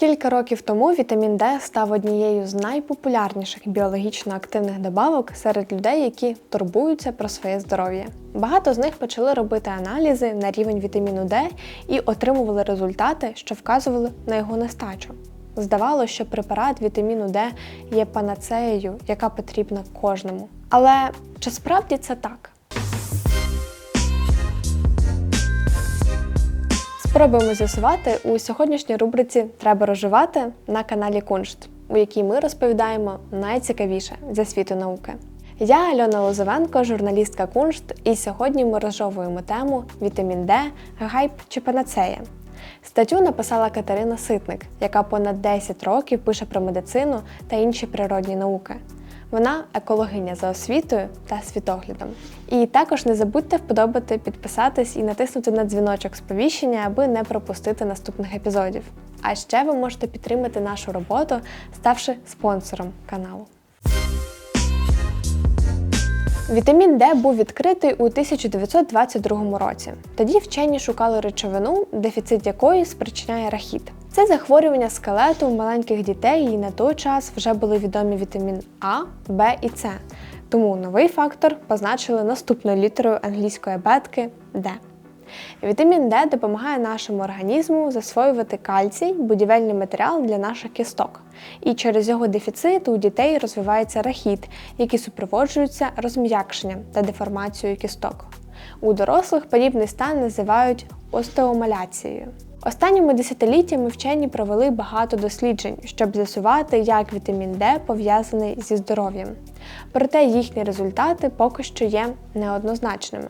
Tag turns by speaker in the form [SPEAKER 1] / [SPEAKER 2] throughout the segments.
[SPEAKER 1] Кілька років тому вітамін Д став однією з найпопулярніших біологічно активних добавок серед людей, які турбуються про своє здоров'я. Багато з них почали робити аналізи на рівень вітаміну Д і отримували результати, що вказували на його нестачу. Здавалося, що препарат вітаміну Д є панацеєю, яка потрібна кожному. Але чи справді це так? Спробуємо з'ясувати у сьогоднішній рубриці Треба розживати на каналі Куншт, у якій ми розповідаємо найцікавіше зі світу науки. Я Альона Лозовенко, журналістка Куншт, і сьогодні ми розжовуємо тему Вітамін Д, гайп чи панацея. Статтю написала Катерина Ситник, яка понад 10 років пише про медицину та інші природні науки. Вона екологиня за освітою та світоглядом. І також не забудьте вподобати, підписатись і натиснути на дзвіночок сповіщення, аби не пропустити наступних епізодів. А ще ви можете підтримати нашу роботу, ставши спонсором каналу. Вітамін Д був відкритий у 1922 році. Тоді вчені шукали речовину, дефіцит якої спричиняє рахіт. Це захворювання скелету у маленьких дітей, і на той час вже були відомі вітамін А, Б і С. Тому новий фактор позначили наступною літерою англійської абетки Д. Вітамін Д допомагає нашому організму засвоювати кальцій, будівельний матеріал для наших кісток. І через його дефіцит у дітей розвивається рахіт, який супроводжується розм'якшенням та деформацією кісток. У дорослих подібний стан називають остеомаляцією. Останніми десятиліттями вчені провели багато досліджень, щоб з'ясувати, як вітамін Д пов'язаний зі здоров'ям. Проте їхні результати поки що є неоднозначними.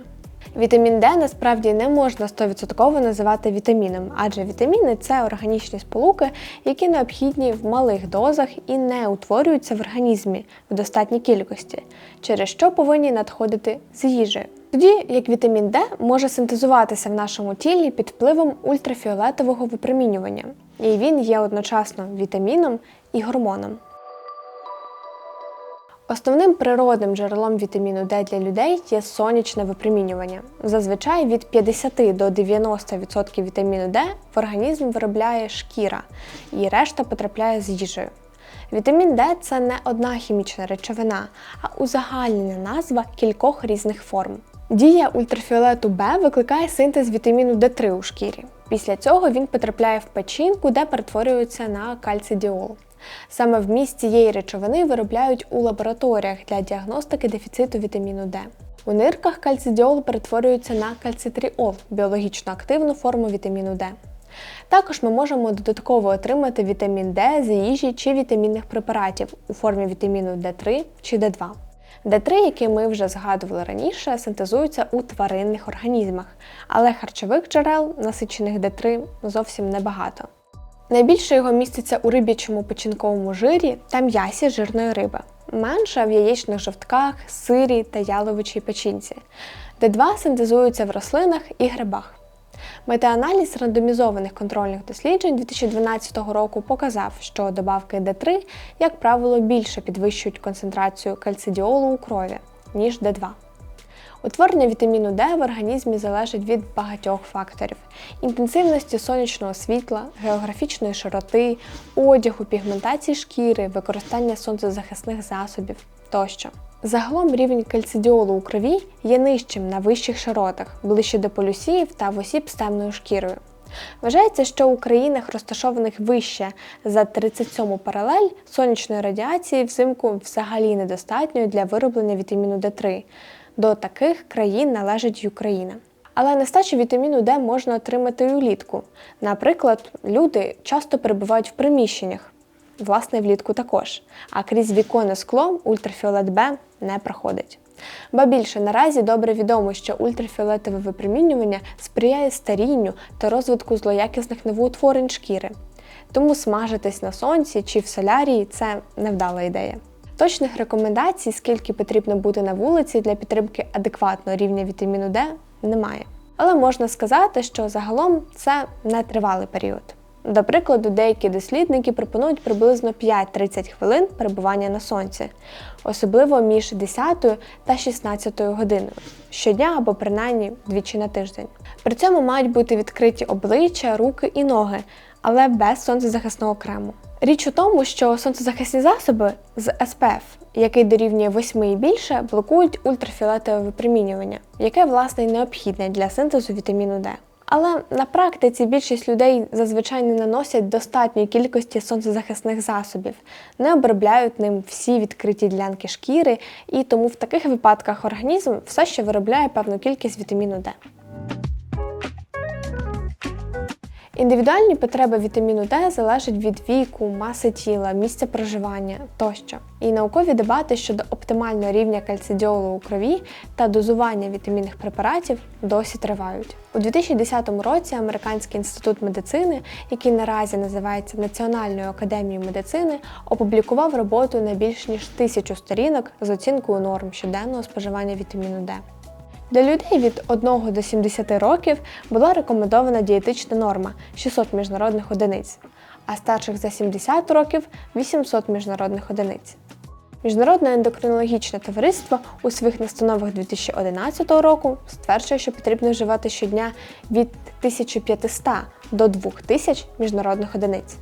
[SPEAKER 1] Вітамін Д насправді не можна 100% називати вітаміном, адже вітаміни це органічні сполуки, які необхідні в малих дозах і не утворюються в організмі в достатній кількості, через що повинні надходити з їжею. Тоді як вітамін Д може синтезуватися в нашому тілі під впливом ультрафіолетового випромінювання, і він є одночасно вітаміном і гормоном. Основним природним джерелом вітаміну Д для людей є сонячне випромінювання. Зазвичай від 50 до 90% вітаміну Д в організм виробляє шкіра, і решта потрапляє з їжею. Вітамін Д це не одна хімічна речовина, а узагальнена назва кількох різних форм. Дія ультрафіолету Б викликає синтез вітаміну Д3 у шкірі. Після цього він потрапляє в печінку, де перетворюється на кальцидіол. Саме вміст цієї речовини виробляють у лабораторіях для діагностики дефіциту вітаміну Д. У нирках кальцидіол перетворюється на кальцитріол біологічно активну форму вітаміну Д. Також ми можемо додатково отримати вітамін Д з їжі чи вітамінних препаратів у формі вітаміну Д3 чи Д2. Д3, який ми вже згадували раніше, синтезується у тваринних організмах, але харчових джерел, насичених Д3, зовсім небагато. Найбільше його міститься у риб'ячому печінковому жирі та м'ясі жирної риби, менше в яєчних жовтках, сирі та яловичій печінці. Д2 синтезується в рослинах і грибах. Метааналіз рандомізованих контрольних досліджень 2012 року показав, що добавки Д3, як правило, більше підвищують концентрацію кальцидіолу у крові, ніж Д2. Утворення вітаміну Д в організмі залежить від багатьох факторів: інтенсивності сонячного світла, географічної широти, одягу, пігментації шкіри, використання сонцезахисних засобів тощо. Загалом рівень кальцидіолу у крові є нижчим на вищих широтах, ближче до полюсів та в осіб з темною шкірою. Вважається, що у країнах, розташованих вище за 37 паралель, сонячної радіації взимку взагалі недостатньо для вироблення вітаміну Д3. До таких країн належить Україна. Але нестачу вітаміну Д можна отримати і улітку. Наприклад, люди часто перебувають в приміщеннях, власне, влітку також, а крізь віконне скло ультрафіолет Б не проходить. Ба більше наразі добре відомо, що ультрафіолетове випромінювання сприяє старінню та розвитку злоякісних новоутворень шкіри. Тому смажитись на сонці чи в солярії це невдала ідея. Точних рекомендацій, скільки потрібно бути на вулиці для підтримки адекватного рівня вітаміну Д, немає. Але можна сказати, що загалом це не тривалий період. До прикладу, деякі дослідники пропонують приблизно 5-30 хвилин перебування на сонці, особливо між 10 та 16 годиною щодня або принаймні двічі на тиждень. При цьому мають бути відкриті обличчя, руки і ноги, але без сонцезахисного крему. Річ у тому, що сонцезахисні засоби з SPF, який дорівнює 8 і більше, блокують ультрафіолетове випромінювання, яке власне й необхідне для синтезу вітаміну D. Але на практиці більшість людей зазвичай не наносять достатньої кількості сонцезахисних засобів, не обробляють ним всі відкриті ділянки шкіри, і тому в таких випадках організм все ще виробляє певну кількість вітаміну D. Індивідуальні потреби вітаміну Д залежать від віку, маси тіла, місця проживання тощо. І наукові дебати щодо оптимального рівня кальцидіолу у крові та дозування вітамінних препаратів досі тривають. У 2010 році Американський інститут медицини, який наразі називається Національною академією медицини, опублікував роботу на більш ніж тисячу сторінок з оцінкою норм щоденного споживання вітаміну Д. Для людей від 1 до 70 років була рекомендована дієтична норма 600 міжнародних одиниць, а старших за 70 років 800 міжнародних одиниць. Міжнародне ендокринологічне товариство у своїх настановах 2011 року стверджує, що потрібно вживати щодня від 1500 до 2000 міжнародних одиниць.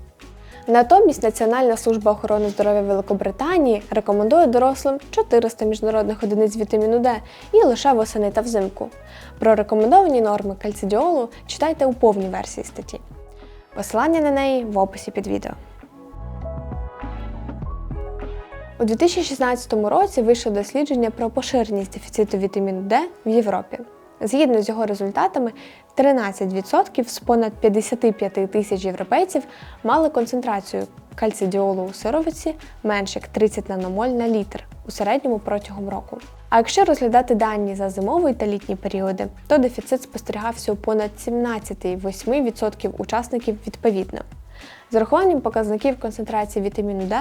[SPEAKER 1] Натомість Національна служба охорони здоров'я Великобританії рекомендує дорослим 400 міжнародних одиниць вітаміну Д і лише восени та взимку. Про рекомендовані норми кальцидіолу читайте у повній версії статті. Посилання на неї в описі під відео. У 2016 році вийшло дослідження про поширеність дефіциту вітаміну Д в Європі. Згідно з його результатами, 13% з понад 55 тисяч європейців мали концентрацію кальцидіолу у сировиці менше як 30 наномоль на літр у середньому протягом року. А якщо розглядати дані за зимовий та літні періоди, то дефіцит спостерігався у понад 17,8% учасників відповідно. З урахуванням показників концентрації вітаміну Д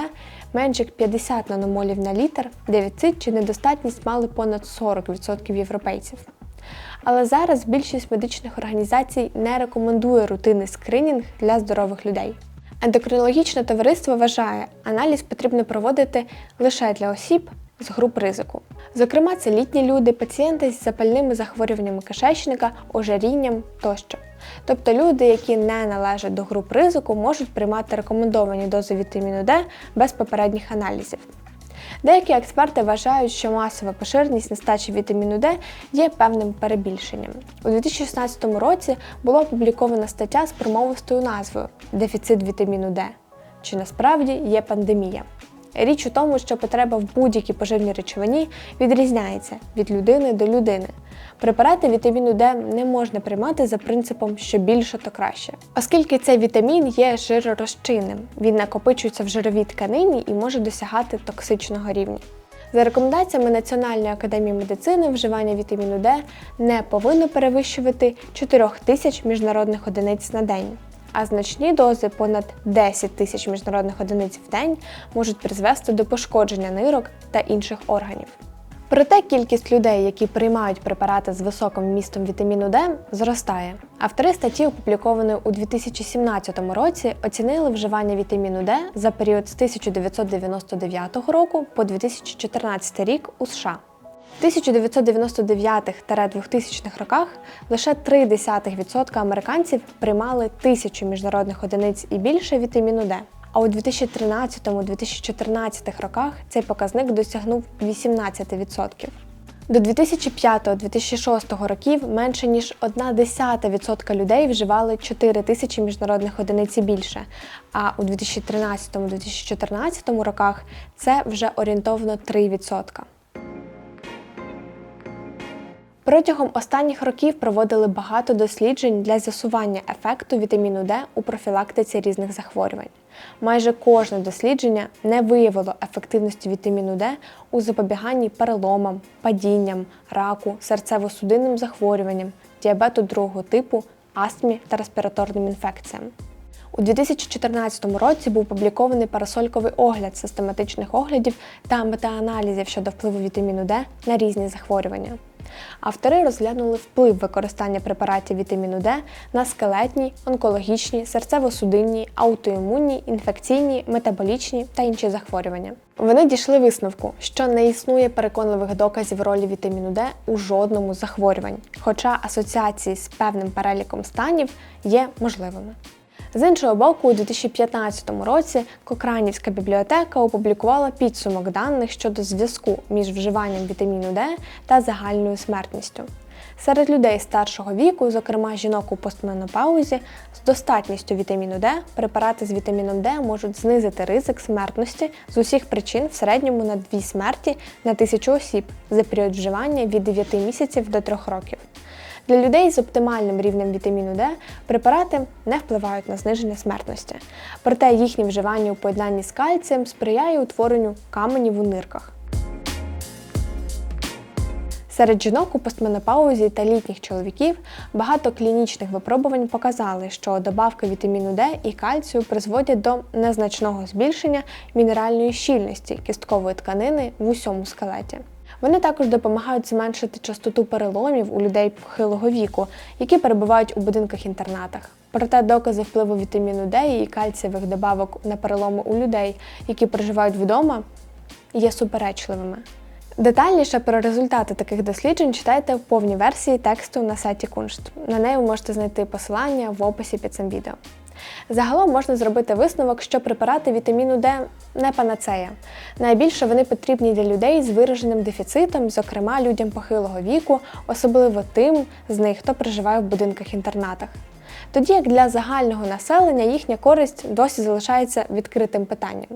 [SPEAKER 1] менше як 50 наномолів на літр, дефіцит чи недостатність мали понад 40% європейців. Але зараз більшість медичних організацій не рекомендує рутинний скринінг для здорових людей. Ендокринологічне товариство вважає, аналіз потрібно проводити лише для осіб з груп ризику. Зокрема, це літні люди, пацієнти з запальними захворюваннями кишечника, ожирінням тощо. Тобто люди, які не належать до груп ризику, можуть приймати рекомендовані дози вітаміну Д без попередніх аналізів. Деякі експерти вважають, що масова поширеність нестачі вітаміну Д є певним перебільшенням. У 2016 році була опублікована стаття з промовистою назвою Дефіцит вітаміну Д. Чи насправді є пандемія? Річ у тому, що потреба в будь-якій поживній речовині відрізняється від людини до людини. Препарати вітаміну Д не можна приймати за принципом, що більше, то краще. Оскільки цей вітамін є жиророзчинним, він накопичується в жировій тканині і може досягати токсичного рівня. За рекомендаціями Національної академії медицини, вживання вітаміну Д не повинно перевищувати 4 тисяч міжнародних одиниць на день. А значні дози понад 10 тисяч міжнародних одиниць в день можуть призвести до пошкодження нирок та інших органів. Проте кількість людей, які приймають препарати з високим вмістом вітаміну Д, зростає. Автори статті, опублікованої у 2017 році, оцінили вживання вітаміну Д за період з 1999 року по 2014 рік у США. В 1999-2000 роках лише 0,3% американців приймали тисячу міжнародних одиниць і більше вітаміну Д. А у 2013-2014 роках цей показник досягнув 18%. До 2005-2006 років менше ніж 1,1% людей вживали 4 тисячі міжнародних одиниць і більше, а у 2013-2014 роках це вже орієнтовно 3%. Протягом останніх років проводили багато досліджень для з'ясування ефекту вітаміну Д у профілактиці різних захворювань. Майже кожне дослідження не виявило ефективності вітаміну Д у запобіганні переломам, падінням, раку, серцево-судинним захворюванням, діабету другого типу, астмі та респіраторним інфекціям. У 2014 році був опублікований парасольковий огляд систематичних оглядів та метааналізів щодо впливу вітаміну Д на різні захворювання. Автори розглянули вплив використання препаратів вітаміну Д на скелетні, онкологічні, серцево-судинні, аутоімунні, інфекційні, метаболічні та інші захворювання. Вони дійшли висновку, що не існує переконливих доказів ролі вітаміну Д у жодному захворювань, хоча асоціації з певним переліком станів є можливими. З іншого боку, у 2015 році Кокранівська бібліотека опублікувала підсумок даних щодо зв'язку між вживанням вітаміну Д та загальною смертністю. Серед людей старшого віку, зокрема жінок у постменопаузі, з достатністю вітаміну Д препарати з вітаміном Д можуть знизити ризик смертності з усіх причин в середньому на 2 смерті на тисячу осіб за період вживання від 9 місяців до 3 років. Для людей з оптимальним рівнем вітаміну Д препарати не впливають на зниження смертності, проте їхнє вживання у поєднанні з кальцієм сприяє утворенню каменів у нирках. Серед жінок у постменопаузі та літніх чоловіків багато клінічних випробувань показали, що добавки вітаміну Д і кальцію призводять до незначного збільшення мінеральної щільності кісткової тканини в усьому скелеті. Вони також допомагають зменшити частоту переломів у людей похилого віку, які перебувають у будинках-інтернатах. Проте докази впливу вітаміну Д і кальцієвих добавок на переломи у людей, які проживають вдома, є суперечливими. Детальніше про результати таких досліджень читайте в повній версії тексту на сайті Куншт. На неї ви можете знайти посилання в описі під цим відео. Загалом можна зробити висновок, що препарати вітаміну Д не панацея. Найбільше вони потрібні для людей з вираженим дефіцитом, зокрема людям похилого віку, особливо тим з них, хто проживає в будинках-інтернатах. Тоді як для загального населення їхня користь досі залишається відкритим питанням.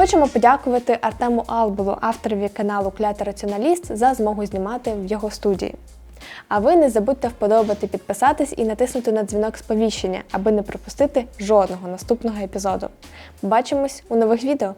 [SPEAKER 1] Хочемо подякувати Артему Албулу, авторові каналу Клятий Раціоналіст, за змогу знімати в його студії. А ви не забудьте вподобати, підписатись і натиснути на дзвінок сповіщення, аби не пропустити жодного наступного епізоду. Побачимось у нових відео!